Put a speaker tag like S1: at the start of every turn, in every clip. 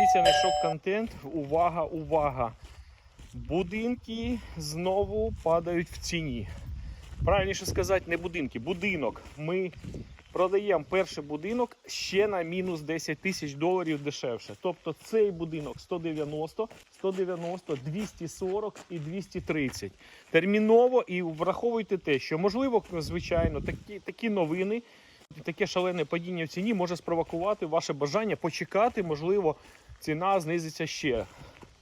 S1: Обіцяний шок-контент. Увага, увага. Будинки знову падають в ціні. Правильніше сказати, не будинки, будинок. Ми продаємо перший будинок ще на мінус 10 тисяч доларів дешевше. Тобто цей будинок 190, 190, 240 і 230. Терміново і враховуйте те, що можливо, звичайно, такі, такі новини. Таке шалене падіння в ціні може спровокувати ваше бажання почекати, можливо, ціна знизиться ще.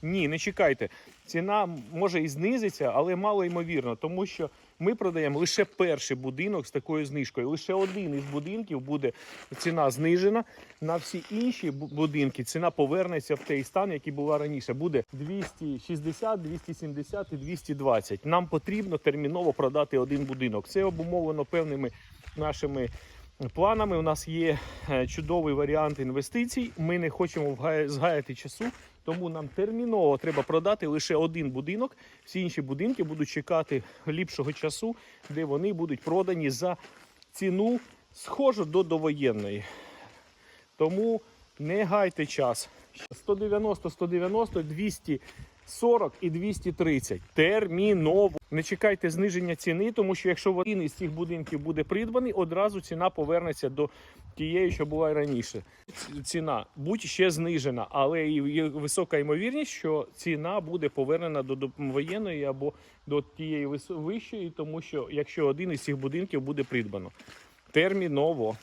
S1: Ні, не чекайте. Ціна може і знизиться, але мало ймовірно, тому що ми продаємо лише перший будинок з такою знижкою. Лише один із будинків буде ціна знижена. На всі інші будинки ціна повернеться в той стан, який була раніше. Буде 260, 270 і 220. Нам потрібно терміново продати один будинок. Це обумовлено певними нашими планами. У нас є е, чудовий варіант інвестицій. Ми не хочемо згаяти часу, тому нам терміново треба продати лише один будинок. Всі інші будинки будуть чекати ліпшого часу, де вони будуть продані за ціну схожу до довоєнної. Тому не гайте час. 190, 190, 240 і 230. Терміново. Не чекайте зниження ціни, тому що якщо один із цих будинків буде придбаний, одразу ціна повернеться до тієї, що була раніше. Ціна будь ще знижена, але є висока ймовірність, що ціна буде повернена до воєнної або до тієї вищої, тому що якщо один із цих будинків буде придбано. Терміново.